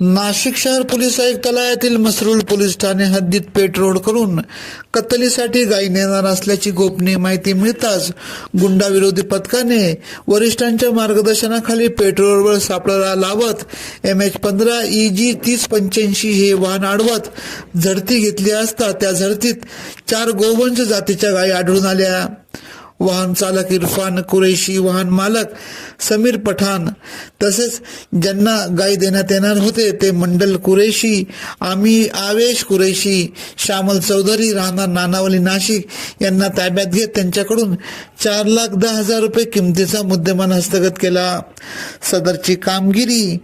नाशिक शहर पोलीस आयुक्तालयातील मसरूल पोलीस ठाणे हद्दीत पेट्रोल करून कत्तलीसाठी गायी नेणार असल्याची गोपनीय माहिती मिळताच गुंडाविरोधी पथकाने वरिष्ठांच्या मार्गदर्शनाखाली पेट्रोलवर सापळा लावत एम एच पंधरा ई जी तीस पंच्याऐंशी हे वाहन अडवत झडती घेतली असता त्या झडतीत चार गोवंश जातीच्या गायी आढळून आल्या. वाहन चालक इरफान कुरेशी वाहन मालक समीर पठाण. तसेच ज्यांना गाई देण्यात येणार होते ते मंडल कुरेशी आम्ही आवेश कुरेशी श्यामल चौधरी राहणार नानावली नाशिक यांना ताब्यात घेत त्यांच्याकडून चार लाख दहा हजार रुपये किमतीचा मुद्देमाल हस्तगत केला. सदरची कामगिरी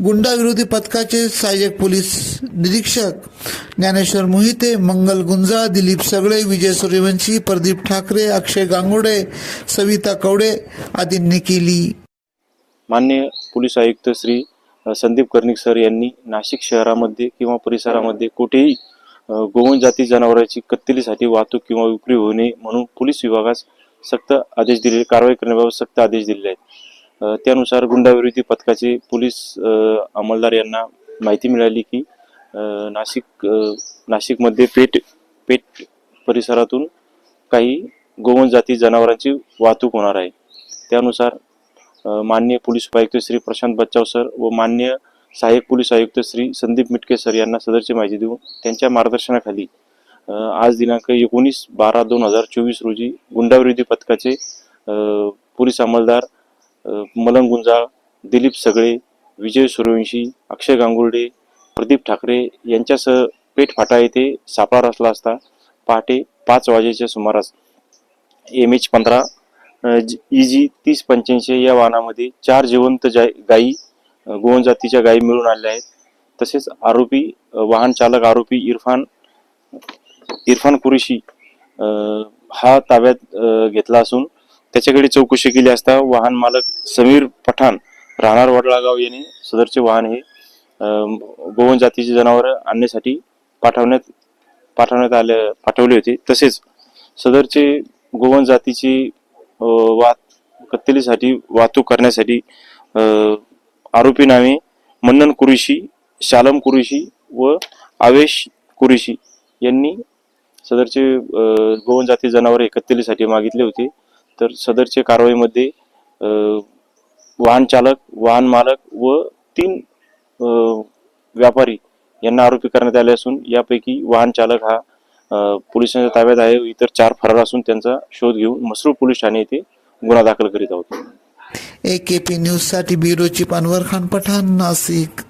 गुंडाविरोधी पथकाचे सहाय्यक पोलीस निरीक्षक ज्ञानेश्वर मोहिते मंगल गुंजा दिलीप सगळे विजय सूर्यवंशी प्रदीप ठाकरे अक्षय गांगोडे सविता कवडे आदींनी केली. मान्य पोलीस आयुक्त श्री संदीप कर्णिक सर यांनी नाशिक शहरामध्ये किंवा परिसरामध्ये कुठेही गोवन जाती जनावरांची कत्तलीसाठी वाहतूक किंवा विक्री होऊ नये म्हणून पोलीस विभागास सक्त आदेश दिलेले कारवाई करण्याबाबत सक्त आदेश दिलेले आहेत. त्यानुसार गुंडाविरोधी पथकाचे पोलीस अंमलदार यांना माहिती मिळाली की नाशिक नाशिकमध्ये पेठ पेठ परिसरातून काही गोवंश जाती जनावरांची वाहतूक होणार आहे. त्यानुसार मान्य पोलीस उपायुक्त श्री प्रशांत बच्चाव सर व मान्य सहाय्यक पोलीस आयुक्त श्री संदीप मिटके सर यांना सदरची माहिती देऊन त्यांच्या मार्गदर्शनाखाली आज दिनांक एकोणीस बारा दोन हजार चोवीस रोजी गुंडाविरोधी पथकाचे पोलीस अंमलदार मलंग गुंजाळ दिलीप सगळे विजय सूर्यवंशी अक्षय गांगुर्डे प्रदीप ठाकरे यांच्यासह पेठ फाटा येथे सापळा रचला असता. पहाटे पाच वाजेच्या सुमारास एम एच पंधरा ई जी तीस पंच्याऐंशी या वाहनामध्ये चार जिवंत जाय गायी गोवन जातीच्या गायी मिळून आलेल्या आहेत. तसेच आरोपी वाहन चालक आरोपी इरफान इरफान कुरेशी हा ताब्यात घेतला असून त्याच्याकडे चौकशी केली असता वाहन मालक समीर पठाण राहणार वडलागाव यांनी सदरचे वाहन हे गोवन जातीची जनावरं आणण्यासाठी पाठवण्यात पाठवण्यात आले पाठवले होते. तसेच सदरचे गोवन जातीची अ, वाहत कत्तलीसाठी वाहतूक करण्यासाठी आरोपी नावे मन्नन कुरेशी शालम कुरेशी व आवेश कुरेशी यांनी सदरचे गोवन जाती जनावरे कत्तलीसाठी मागितले होते. तर सदरच्या कारवाईमध्ये वाहन चालक वाहन मालक व तीन व्यापारी यांना आरोपी करण्यात आले असून यापैकी वाहन चालक हा पोलिसांच्या ताब्यात आहे इतर चार फरार असून त्यांचा शोध घेऊन मसरूळ पोलीस ठाणे येथे गुन्हा दाखल करीत आहोत. ए के पी न्यूजसाठी ब्युरो चीफ खान पठाण नाशिक.